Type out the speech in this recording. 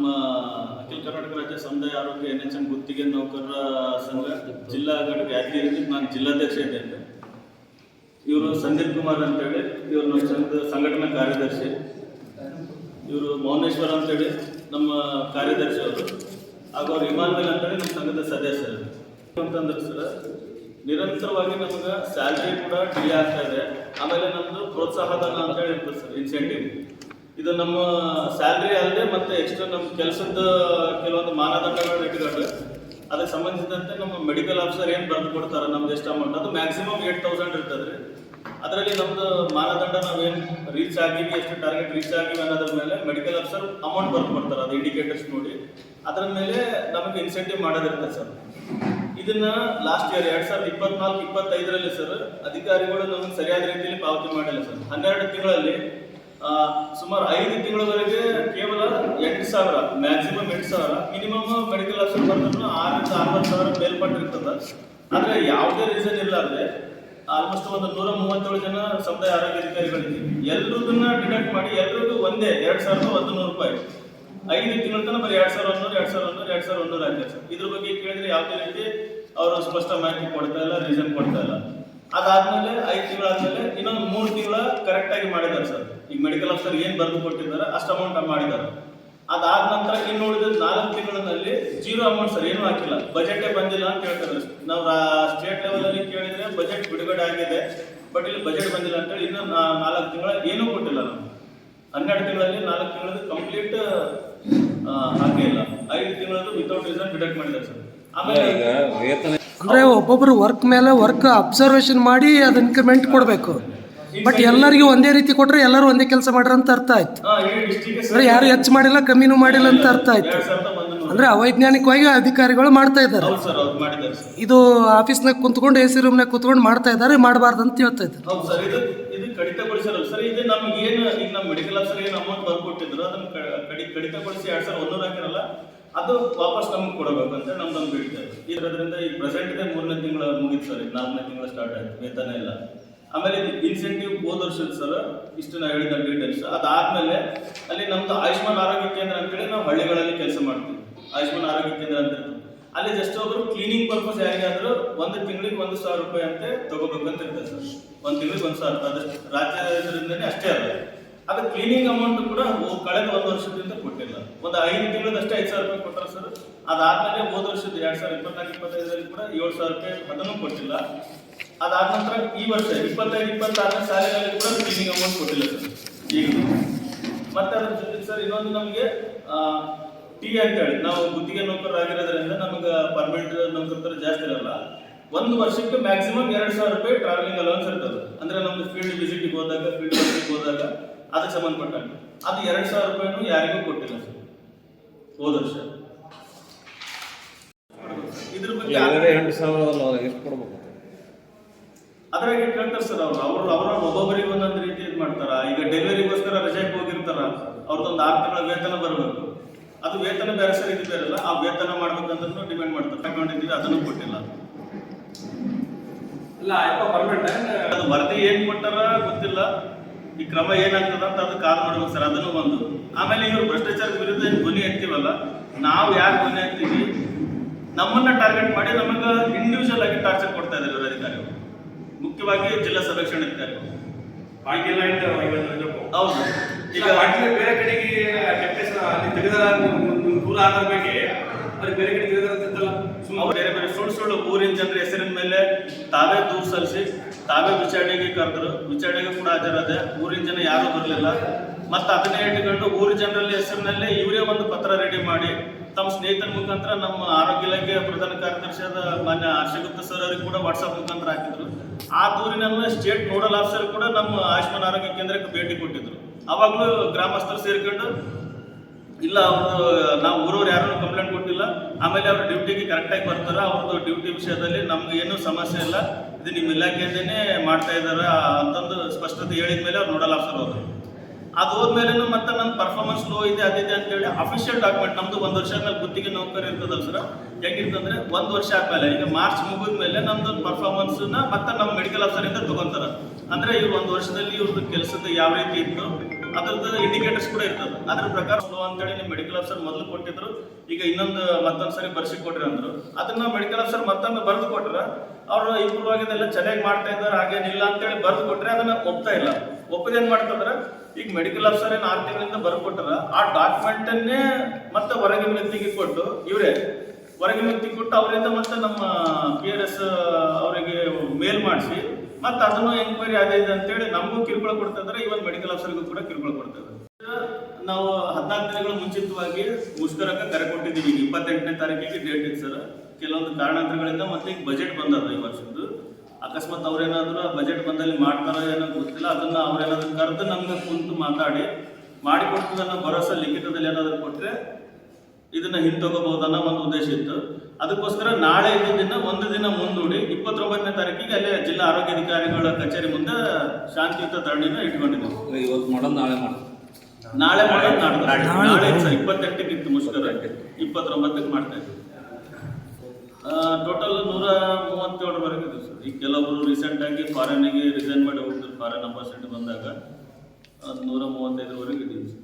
ನಮ್ಮ ಅಖಿಲ ಕರ್ನಾಟಕ ರಾಜ್ಯ ಸಮುದಾಯ ಆರೋಗ್ಯ ಎನ್ ಎಚ್ ಎಂ ಗುತ್ತಿಗೆ ನೌಕರರ ಸಂಘ ಜಿಲ್ಲಾ ಘಟಕ ಯಾದಗಿರಿ ನಾನು ಜಿಲ್ಲಾಧ್ಯಕ್ಷ ಇದ್ದೇನೆ ಇವರು ಸಂದೀಪ್ ಕುಮಾರ್ ಅಂತೇಳಿ, ಇವರು ನಮ್ಮ ಸಂಘದ ಸಂಘಟನಾ ಕಾರ್ಯದರ್ಶಿ. ಇವರು ಮೌನೇಶ್ವರ ಅಂತೇಳಿ, ನಮ್ಮ ಕಾರ್ಯದರ್ಶಿ ಅವರು. ಹಾಗೂ ಅವ್ರು ಇಮಾನ್ವೇಲ್ ಅಂತೇಳಿ ನಮ್ಮ ಸಂಘದ ಸದಸ್ಯರು. ಅಂತಂದ್ರೆ ಸರ್, ನಿರಂತರವಾಗಿ ನಮಗೆ ಸ್ಯಾಲ್ರಿ ಕೂಡ ಡಿಲೇ ಆಗ್ತಾ ಇದೆ. ಆಮೇಲೆ ನಮ್ಮದು ಪ್ರೋತ್ಸಾಹಧನ ಅಂತೇಳಿ ಇರ್ತದೆ ಸರ್ ಇನ್ಸೆಂಟಿವ್ ಇದು ನಮ್ಮ ಸ್ಯಾಲ್ರಿ ಅಲ್ಲದೆ ಮತ್ತೆ ಎಕ್ಸ್ಟ್ರಾ ನಮ್ಮ ಕೆಲಸದ ಕೆಲವೊಂದು ಮಾನದಂಡಗಳನ್ನ ಇಟ್ಕೊಂಡು ಅದಕ್ಕೆ ಸಂಬಂಧಿಸಿದಂತೆ ನಮ್ಮ ಮೆಡಿಕಲ್ ಆಫೀಸರ್ ಏನು ಬರೆದು ಕೊಡ್ತಾರೆ ನಮ್ದು ಎಷ್ಟು ಅಮೌಂಟ್ ಅದು ಮ್ಯಾಕ್ಸಿಮಮ್ ಏಟ್ ತೌಸಂಡ್ ಇರ್ತದೆ ಅದರಲ್ಲಿ ನಮ್ದು ಮಾನದಂಡ ನಾವೇನು ರೀಚ್ ಆಗಿವಿ, ಎಷ್ಟು ಟಾರ್ಗೆಟ್ ರೀಚ್ ಆಗಿವಿ ಅನ್ನೋದ್ರ ಮೇಲೆ ಮೆಡಿಕಲ್ ಆಫೀಸರ್ ಅಮೌಂಟ್ ಬರ್ದು ಕೊಡ್ತಾರೆ, ಅದು ಇಂಡಿಕೇಟರ್ಸ್ ನೋಡಿ. ಅದರ ಮೇಲೆ ನಮಗೆ ಇನ್ಸೆಂಟಿವ್ ಮಾಡೋದಿರ್ತದೆ ಸರ್. ಇದನ್ನ ಲಾಸ್ಟ್ ಇಯರ್ ಎರಡ್ ಸಾವಿರದ ಇಪ್ಪತ್ನಾಲ್ಕು, ಇಪ್ಪತ್ತೈದರಲ್ಲಿ ಸರ್, ಅಧಿಕಾರಿಗಳು ನಮಗೆ ಸರಿಯಾದ ರೀತಿಯಲ್ಲಿ ಪಾವತಿ ಮಾಡಿಲ್ಲ ಸರ್. ಹನ್ನೆರಡು ತಿಂಗಳಲ್ಲಿ ಸುಮಾರು ಐದು ತಿಂಗಳವರೆಗೆ ಕೇವಲ ಎಂಟು ಸಾವಿರ ಮ್ಯಾಕ್ಸಿಮಮ್ ಎಂಟು ಸಾವಿರ ಮಿನಿಮಮ್ ಮೆಡಿಕಲ್ ಆಪ್ಷನ್ ಬಂದ್ರು ಆರರಿಂದ ಅರವತ್ತು ಸಾವಿರ ಮೇಲ್ಪಟ್ಟಿರ್ತದ. ಆದ್ರೆ ಯಾವುದೇ ರೀಸನ್ ಇಲ್ಲ ಅಂದ್ರೆ ಆಲ್ಮೋಸ್ಟ್ ಒಂದು ನೂರ ಮೂವತ್ತೇಳು ಜನ ಸಮುದಾಯ ಆರೋಗ್ಯ ಅಧಿಕಾರಿಗಳಿದ್ದೀವಿ ಎಲ್ಲರದನ್ನ ಡಿಡಕ್ಟ್ ಮಾಡಿ ಎಲ್ರಿಗೂ ಒಂದೇ, ಎರಡ್ ಸಾವಿರದ ಒಂದು ನೂರು ರೂಪಾಯಿ. ಐದು ತಿಂಗಳ ತನಕ ಬರೀ ಎರಡು ಸಾವಿರ ಒಂದೂರು, ಎರಡು ಸಾವಿರ ಒಂದೂರು, ಎರಡು ಸಾವಿರ ಒಂದೂರು ಆಗ್ತದೆ. ಇದ್ರ ಬಗ್ಗೆ ಕೇಳಿದ್ರೆ ಯಾವುದೇ ರೀತಿ ಅವರು ಸ್ಪಷ್ಟ ಮಾಹಿತಿ ಕೊಡ್ತಾ ಇಲ್ಲ ರೀಸನ್ ಕೊಡ್ತಾ ಇಲ್ಲ. ಅದಾದ್ಮೇಲೆ ಐದು ತಿಂಗಳಾದ್ಮೇಲೆ ಇನ್ನೊಂದು ಮೂರು ತಿಂಗಳ ಕರೆಕ್ಟ್ ಆಗಿ ಮಾಡಿದ್ದಾರೆ ಸರ್. ಈಗ ಮೆಡಿಕಲ್ ಆಫೀಸರ್ ಏನ್ ಬರೆದು ಕೊಟ್ಟಿದ್ದಾರೆ, ಅಷ್ಟು ಅಮೌಂಟ್ ಮಾಡಿದ್ದಾರೆ. ಅದಾದ ನಂತರ ಇನ್ನು ಉಳಿದ ನಾಲ್ಕು ತಿಂಗಳಲ್ಲಿ ಜೀರೋ ಅಮೌಂಟ್ ಸರ್, ಏನೂ ಹಾಕಿಲ್ಲ. ಬಜೆಟೇ ಬಂದಿಲ್ಲ ಅಂತ ಹೇಳ್ತಾರೆ ನಾವು ಸ್ಟೇಟ್ ಲೆವೆಲಲ್ಲಿ ಕೇಳಿದ್ರೆ ಬಜೆಟ್ ಬಿಡುಗಡೆ ಆಗಿದೆ ಬಟ್ ಇಲ್ಲಿ ಬಜೆಟ್ ಬಂದಿಲ್ಲ ಅಂತೇಳಿ ಇನ್ನು ನಾಲ್ಕು ತಿಂಗಳ ಏನೂ ಕೊಟ್ಟಿಲ್ಲ ನಾವು ಹನ್ನೆರಡು ತಿಂಗಳಲ್ಲಿ ನಾಲ್ಕು ತಿಂಗಳದ್ದು ಕಂಪ್ಲೀಟ್ ಹಾಕೇ ಇಲ್ಲ. ಐದು ತಿಂಗಳದ್ದು ವಿತೌಟ್ ರೀಸನ್ ಡಿಡಕ್ಟ್ ಮಾಡಿದ್ದಾರೆ ಸರ್. ಆಮೇಲೆ ಅಂದರೆ ಒಬ್ಬೊಬ್ಬರು ವರ್ಕ್ ಮೇಲೆ ವರ್ಕ್ ಅಬ್ಸರ್ವೇಷನ್ ಮಾಡಿ ಅದು ಇನ್ಕ್ರಿಮೆಂಟ್ ಕೊಡಬೇಕು. ಬಟ್ ಎಲ್ಲರಿಗೂ ಒಂದೇ ರೀತಿ ಕೊಟ್ಟರೆ ಎಲ್ಲರೂ ಒಂದೇ ಕೆಲಸ ಮಾಡ್ರ ಅಂತ ಅರ್ಥ ಆಯ್ತು. ಅಂದರೆ ಯಾರು ಹೆಚ್ಚು ಮಾಡಿಲ್ಲ ಕಮ್ಮಿನೂ ಮಾಡಿಲ್ಲ ಅಂತ ಅರ್ಥ ಆಯ್ತು. ಅಂದರೆ ಅವೈಜ್ಞಾನಿಕವಾಗಿ ಅಧಿಕಾರಿಗಳು ಮಾಡ್ತಾ ಇದ್ದಾರೆ. ಇದು ಆಫೀಸ್ನಾಗ ಕುಂತ್ಕೊಂಡು ಎ ಸಿ ರೂಮ್ನಾಗ ಕುತ್ಕೊಂಡು ಮಾಡ್ತಾ ಇದ್ದಾರೆ ಮಾಡಬಾರ್ದು ಅಂತ ಹೇಳ್ತಾ ಇದ್ದಾರೆ. ಹೌದು ಸರ್ ಇದು ನಮ್ಗೆ ಏನು ಈಗ ನಮ್ಮ ಮೆಡಿಕಲ್ ಆಫೀಸರ್ ಏನು ಅಮೌಂಟ್ ಬರ್ಕೊಟ್ಟಿದ್ರು ಅದನ್ನ ಕಡಿತಗೊಳಿಸಿ ಎರಡು ಸಾವಿರ ಒಂದೂರು ಹಾಕಿರಲ್ಲ? ಅದು ವಾಪಸ್ ನಮ್ಗೆ ಕೊಡಬೇಕು ಅಂತ ನಮ್ದೊಂದು ಬೇಡಿಕೆ ಇದರಿಂದ ಈ ಪ್ರೆಸೆಂಟ್ ಇದೆ ಮೂರನೇ ತಿಂಗಳ ಮುಗಿತು ಸರ್ ನಾಲ್ಕನೇ ತಿಂಗಳ ಸ್ಟಾರ್ಟ್ ಆಯ್ತು, ವೇತನ ಇಲ್ಲ. ಆಮೇಲೆ ಇನ್ಸೆಂಟಿವ್ ಹೋದ ವರ್ಷದ ಸರ್, ಇಷ್ಟು ನಾವು ಹೇಳಿದ ಡೀಟೇಲ್ಸ್ ಅದಾದ್ಮೇಲೆ ಅಲ್ಲಿ ನಮ್ದು ಆಯುಷ್ಮಾನ್ ಆರೋಗ್ಯ ಕೇಂದ್ರ ಅಂತೇಳಿ ನಾವು ಹಳ್ಳಿಗಳಲ್ಲಿ ಕೆಲಸ ಮಾಡ್ತೀವಿ. ಆಯುಷ್ಮಾನ್ ಆರೋಗ್ಯ ಕೇಂದ್ರ ಅಂತ ಅಲ್ಲಿ ಜಸ್ಟ್ ಒಬ್ರು ಕ್ಲೀನಿಂಗ್ ಪರ್ಪಸ್ ಯಾರಿಗಾದ್ರೂ ಒಂದು ತಿಂಗಳಿಗೆ ಒಂದು ಸಾವಿರ ರೂಪಾಯಿ ಅಂತ ತಗೋಬೇಕಂತ ಇರ್ತದೆ ಸರ್. ಒಂದು ತಿಂಗಳಿಗೆ ಒಂದು ಸಾವಿರ ರೂಪಾಯಿ. ಅದಷ್ಟು ರಾಜ್ಯದಿಂದನೇ ಅಷ್ಟೇ ಅಲ್ಲ. ಅದು ಕ್ಲೀನಿಂಗ್ ಅಮೌಂಟ್ ಕೂಡ ಕಳೆದ ಒಂದು ವರ್ಷದಿಂದ ಕೊಟ್ಟಿಲ್ಲ. ಒಂದು ಐದು ತಿಂಗಳದಷ್ಟೇ ಐದು ಸಾವಿರ ರೂಪಾಯಿ ಕೊಟ್ಟರು ಸರ್. ಅದಾದಮೇಲೆ ಹೋದ ವರ್ಷದ ಎರಡ್ ಸಾವಿರದ ಇಪ್ಪತ್ನಾಲ್ಕು, ಇಪ್ಪತ್ತೈದರಲ್ಲಿ ಕೂಡ ಏಳು ಸಾವಿರ ರೂಪಾಯಿ ಅದನ್ನು ಕೊಟ್ಟಿಲ್ಲ. ಅದಾದ ನಂತರ ಈ ವರ್ಷ ಇಪ್ಪತ್ತೈದು, ಇಪ್ಪತ್ತಾರನೇ ಸಾಲಿನಲ್ಲಿ ಕೂಡ ಕ್ಲೀನಿಂಗ್ ಅಮೌಂಟ್ ಕೊಟ್ಟಿಲ್ಲ ಸರ್. ಈಗ. ಮತ್ತೆ ಅದ್ರ ಜೊತೆಗೆ ಸರ್ ಇನ್ನೊಂದು ನಮಗೆ ಟಿ ಅಂತ ಹೇಳಿ ನಾವು ಗುತ್ತಿಗೆ ನೌಕರರಾಗಿರೋದ್ರಿಂದ ನಮಗೆ ಪರ್ಮನೆಂಟ್ ನೌಕರ ಥರ ಜಾಸ್ತಿ ಇರಲ್ಲ. ಒಂದು ವರ್ಷಕ್ಕೆ ಮ್ಯಾಕ್ಸಿಮಮ್ ಎರಡು ಸಾವಿರ ರೂಪಾಯಿ ಟ್ರಾವೆಲಿಂಗ್ ಅಲೌನ್ಸ್ ಇರ್ತದೆ. ಅಂದ್ರೆ ನಮ್ದು ಫೀಲ್ಡ್ ವಿಸಿಟ್ಗೆ ಹೋದಾಗ ಫೀಲ್ಡ್ ವರ್ಕಿಗೆ ಹೋದಾಗ, ಅದಕ್ಕೆ ಸಂಬಂಧಪಟ್ಟಂಗೆ. ಅದು ಎರಡು ಸಾವಿರ ರೂಪಾಯಿನೂ ಯಾರಿಗೂ ಕೊಟ್ಟಿಲ್ಲ ಸರ್. ಹೋದ ವರ್ಷ. ಇದ್ರ ಬಗ್ಗೆ ಎರಡೇ ಎಂಟು ಸಾವಿರ ಅಲ್ಲ ಎಷ್ಟು ಕೊಡ್ಬೇಕು? ಅದ್ರಾಗ ಕೇಳ್ತಾರೆ ಸರ್ ಅವ್ರು. ಅವ್ರು ಅವ್ರ ಒಬ್ಬೊಬ್ಬರಿಗೆ ಒಂದೊಂದು ರೀತಿ ಇದ್ ಮಾಡ್ತಾರ. ಈಗ ಡೆಲಿವರಿಗೋಸ್ಕರ ರಜೆಗೆ ಹೋಗಿರ್ತಾರ. ಅವ್ರದ್ದೊಂದು ಆರು ತಿಂಗಳ ವೇತನ ಬರಬೇಕು. ಅದು ವೇತನ ಬೇರೆ ಸರಿ ಇದು ಬೇರೆ ಆ ವೇತನ ಮಾಡ್ಬೇಕಂದ್ರೂ ಡಿಮ್ಯಾಂಡ್ ಮಾಡ್ತಾರೆ. ತಗೊಂಡಿದ್ದೀವಿ ಅದನ್ನು ಕೊಟ್ಟಿಲ್ಲ. ಇಲ್ಲ ಅದು ವರದಿ ಏನ್ ಕೊಟ್ಟಾರ ಗೊತ್ತಿಲ್ಲ. ಈ ಕ್ರಮ ಏನಾಗ್ತದ ಅಂತ ಅದು ಕಾಲ್ ಮಾಡ್ಬೇಕು ಸರ್ ಅದನ್ನು ಒಂದು. ಆಮೇಲೆ ಇವರು ಭ್ರಷ್ಟಾಚಾರದ ವಿರುದ್ಧ ಏನು ಧ್ವನಿ ಎತ್ತೀವಲ್ಲ ನಾವು ಯಾರು ಧ್ವನಿ ಎತ್ತೀವಿ? ನಮ್ಮನ್ನ ಟಾರ್ಗೆಟ್ ಮಾಡಿ ನಮಗೆ ಇಂಡಿವಿಜುವಲ್ ಆಗಿ ಟಾರ್ಚರ್ ಕೊಡ್ತಾ ಇದ್ದಾರೆ ಇವರು ಅಧಿಕಾರಿಗಳು. ಮುಖ್ಯವಾಗಿ ಜಿಲ್ಲಾ ಸಂರಕ್ಷಣಾ ಅಧಿಕಾರಿಗಳು. ಹೌದು. ಈಗ ಬೇರೆ ಕಡೆಗೆ ತೆಗೆದರ ದೂರ ಆದ ಬಗ್ಗೆ ಅಲ್ಲಿ ಬೇರೆ ಕಡೆ ತೆಗೆದರ ಸುಮ್ಮನೆ ಬೇರೆ ಬೇರೆ ಸುಳ್ಳು ಸುಳ್ಳು ಊರಿನ ಜನರ ಹೆಸರಿನ ಮೇಲೆ ತಾವೇ ದೂರು ಸಲ್ಲಿಸಿ ತಾವೇ ವಿಚಾರಣೆಗೆ ಕರೆದ್ರು. ವಿಚಾರಣೆಗೆ ಕೂಡ ಹಾಜರಾದೆ. ಊರಿನ ಜನ ಯಾರೂ ಬರಲಿಲ್ಲ. ಮತ್ತೆ ಅದನ್ನೇ ಇಟ್ಟುಕೊಂಡು ಊರ ಜನರಲ್ಲಿ ಹೆಸರಿನಲ್ಲೇ ಇವರೇ ಒಂದು ಪತ್ರ ರೆಡಿ ಮಾಡಿ, ತಮ್ಮ ಸ್ನೇಹಿತರ ಮುಖಾಂತರ ನಮ್ಮ ಆರೋಗ್ಯ ಇಲಾಖೆ ಪ್ರಧಾನ ಕಾರ್ಯದರ್ಶಿಯಾದ ಮಾನ್ಯ ಹರ್ಷಗುಪ್ತ ಸರ್ ಅವರಿಗೆ ಕೂಡ ವಾಟ್ಸಪ್ ಮುಖಾಂತರ ಹಾಕಿದ್ರು. ಆ ದೂರಿನ ಸ್ಟೇಟ್ ನೋಡಲ್ ಆಫೀಸರ್ ಕೂಡ ನಮ್ಮ ಆಯುಷ್ಮಾನ್ ಆರೋಗ್ಯ ಕೇಂದ್ರಕ್ಕೆ ಭೇಟಿ ಕೊಟ್ಟಿದ್ರು. ಅವಾಗಲೂ ಗ್ರಾಮಸ್ಥರು ಸೇರ್ಕೊಂಡು, ಇಲ್ಲ ಅವರು ನಾವು ಊರವ್ರು ಯಾರು ಕಂಪ್ಲೇಂಟ್ ಕೊಟ್ಟಿಲ್ಲ. ಆಮೇಲೆ ಅವರು ಡ್ಯೂಟಿಗೆ ಕರೆಕ್ಟಾಗಿ ಬರ್ತಾರೆ. ಅವ್ರದ್ದು ಡ್ಯೂಟಿ ವಿಷಯದಲ್ಲಿ ನಮ್ಗೆ ಏನೂ ಸಮಸ್ಯೆ ಇಲ್ಲ. ಇದು ನಿಮ್ಮ ಇಲಾಖೆಯಿಂದನೇ ಮಾಡ್ತಾ ಇದ್ದಾರೆ ಅಂತಂದು ಸ್ಪಷ್ಟತೆ ಹೇಳಿದ ಮೇಲೆ ಅವ್ರು ನೋಡಲ್ ಆಫೀಸರ್ ಹೋದ್ರು ಅದು ಹೋದ್ಮೇಲೆ ಮತ್ತೆ ನನ್ನ ಪರ್ಫಾರ್ಮೆನ್ಸ್ ಲೋ ಇದೆ ಅದಿದೆ ಅಂತೇಳಿ ಅಫಿಷಿಯಲ್ ಡಾಕ್ಯುಮೆಂಟ್ ನಮ್ದು ಒಂದು ವರ್ಷ ಆದ್ಮೇಲೆ ಗುತ್ತಿಗೆ ನೌಕರಿ ಇರ್ತದಲ್ಲ ಸರ್ ಹೆಂಗಿರ್ತಂದ್ರೆ ಒಂದು ವರ್ಷ ಆದ್ಮೇಲೆ, ಈಗ ಮಾರ್ಚ್ ಮುಗಿದ್ಮೇಲೆ ನಮ್ದು ಪರ್ಫಾರ್ಮೆನ್ಸ್ನ ಮತ್ತೆ ನಮ್ಮ ಮೆಡಿಕಲ್ ಆಫೀಸರ್ ಇಂದ ತಗೊಂತಾರ. ಅಂದ್ರೆ ಇವ್ರು ಒಂದು ವರ್ಷದಲ್ಲಿ ಇವ್ರದ್ದು ಕೆಲಸದ ಯಾವ ರೀತಿ ಇತ್ತು ಅದ್ರದ್ದು ಇಂಡಿಕೇಟರ್ಸ್ ಕೂಡ ಇರ್ತದೆ. ಅದ್ರ ಪ್ರಕಾರ ಅಂತೇಳಿ ನಿಮ್ಮ ಮೆಡಿಕಲ್ ಆಫೀಸರ್ ಮೊದಲು ಕೊಟ್ಟಿದ್ರು. ಈಗ ಇನ್ನೊಂದು ಮತ್ತೊಂದು ಸರಿ ಬರ್ಸಿ ಕೊಟ್ರಿ ಅಂದ್ರು. ಅದನ್ನ ಮೆಡಿಕಲ್ ಆಫೀಸರ್ ಮತ್ತೊಂದು ಬರೆದು ಕೊಟ್ರ, ಅವರು ಇಂಪ್ರೂವ್ ಚೆನ್ನಾಗಿ ಮಾಡ್ತಾ ಇದ್ದಾರೆ, ಹಾಗೇನಿಲ್ಲ ಅಂತೇಳಿ ಬರೆದು ಕೊಟ್ರೆ ಅದನ್ನ ಒಪ್ತಾ ಇಲ್ಲ. ಒಪ್ಪದ ಏನ್ ಮಾಡ್ತಂದ್ರ, ಈಗ ಮೆಡಿಕಲ್ ಆಫೀಸರ್ ಏನ್ ಆರು ತಿಂಗಳಿಂದ ಬರೆದು ಕೊಟ್ಟರ ಆ ಡಾಕ್ಯುಮೆಂಟ್ ಅನ್ನೇ ಮತ್ತೆ ಹೊರಗಿನ ವ್ಯಕ್ತಿಗೆ ಕೊಟ್ಟು, ಇವರೇ, ಹೊರಗಿನ ವ್ಯಕ್ತಿಗೆ ಕೊಟ್ಟು ಅವರಿಂದ ಮತ್ತೆ ನಮ್ಮ ಪಿ ಆರ್ ಎಸ್ ಅವರಿಗೆ ಮೇಲ್ ಮಾಡಿಸಿ ಮತ್ತೆ ಅದನ್ನು ಎಂಕ್ವೈರಿ ಅದೇ ಇದೆ ಅಂತೇಳಿ ನಮಗೂ ಕಿರುಕುಳ ಕೊಡ್ತಾ ಇದ್ದಾರೆ ಇವನ್ ಮೆಡಿಕಲ್ ಆಫೀಸರ್ಗೂ ಕೂಡ ಕಿರುಕುಳ ಕೊಡ್ತಾ ನಾವು ಹದಿನಾಲ್ಕು ದಿನಗಳ ಮುಂಚಿತವಾಗಿ ಮುಷ್ಕರಕ್ಕೆ ಕರೆ ಕೊಟ್ಟಿದ್ದೀವಿ. ಇಪ್ಪತ್ತೆಂಟನೇ ತಾರೀಕಿಗೆ ಡೇಟ್ ಇದೆ ಸರ್. ಕೆಲವೊಂದು ಕಾರಣಾಂತರಗಳಿಂದ ಮತ್ತೆ ಬಜೆಟ್ ಬಂದದ ಈ ವರ್ಷದ್ದು. ಅಕಸ್ಮಾತ್ ಅವ್ರೇನಾದ್ರು ಬಜೆಟ್ ಬಂದಲ್ಲಿ ಮಾಡ್ತಾರೋ ಏನೋ ಗೊತ್ತಿಲ್ಲ. ಅದನ್ನ ಅವ್ರೇನಾದ್ರು ಕರೆದು ನಮ್ಗೆ ಕುಂತು ಮಾತಾಡಿ ಮಾಡಿಕೊಡ್ತದನ್ನ ಭರೋಸಾ ಲಿಖಿತದಲ್ಲಿ ಏನಾದರೂ ಕೊಟ್ರೆ ಇದನ್ನ ಹಿಂತಗೋಬಹುದನ್ನೋ ಒಂದು ಉದ್ದೇಶ ಇತ್ತು. ಅದಕ್ಕೋಸ್ಕರ ನಾಳೆ ದಿನ ಒಂದು ದಿನ ಮುಂದೂಡಿ ಇಪ್ಪತ್ತೊಂಬತ್ತನೇ ತಾರೀಕಿಗೆ ಅಲ್ಲೇ ಜಿಲ್ಲಾ ಆರೋಗ್ಯಾಧಿಕಾರಿಗಳ ಕಚೇರಿ ಮುಂದೆ ಶಾಂತಿಯುತ ಧರಣಿನ ಇಟ್ಕೊಂಡಿದ್ದೀವಿ ಇವತ್ತು ಮಾಡೋದು ನಾಳೆ ಮಾಡೋದು? ನಾಳೆ ಮಾಡೋದು ನಾಡ್ದು. ನಾಳೆ ಸರ್ ಇಪ್ಪತ್ತೆಂಟಕ್ಕೆ ಇತ್ತು ಮುಷ್ಕರ. ಇಪ್ಪತ್ತೊಂಬತ್ತಕ್ಕೆ ಮಾಡ್ತಾ ಇದ್ದೀವಿ ಟೋಟಲ್ ನೂರ ಮೂವತ್ತೇಳರವರೆಗೆ ಇದೆ ಸರ್. ಈಗ ಕೆಲವರು ರೀಸೆಂಟ್ ಆಗಿ ಫಾರಿನಿಗೆ ರಿಸೈನ್ ಮಾಡಿ ಹೋಗ್ತಾರೆ ಫಾರಿನ್ ಅಂಬಾಸಿಡರ್ ಬಂದಾಗ ಅದು ನೂರ ಮೂವತ್ತೈದರವರೆಗೆ ಇದ್ದೀವಿ ಸರ್.